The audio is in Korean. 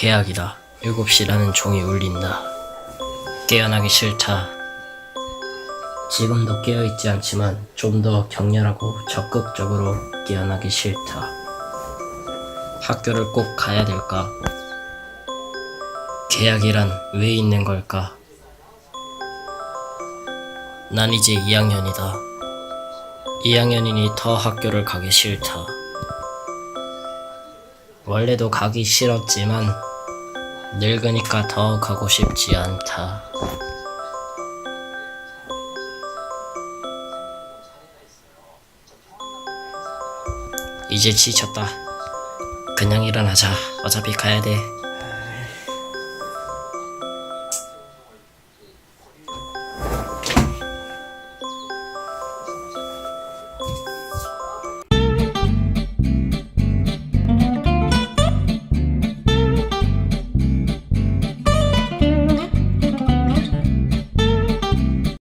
계약이다. 7시라는 종이 울린다. 깨어나기 싫다. 지금도 깨어있지 않지만 좀 더 격렬하고 적극적으로 깨어나기 싫다. 학교를 꼭 가야 될까? 계약이란 왜 있는 걸까? 난 이제 2학년이다. 2학년이니 더 학교를 가기 싫다. 원래도 가기 싫었지만 늙으니까 더 가고 싶지 않다. 이제 지쳤다. 그냥 일어나자. 어차피 가야 돼.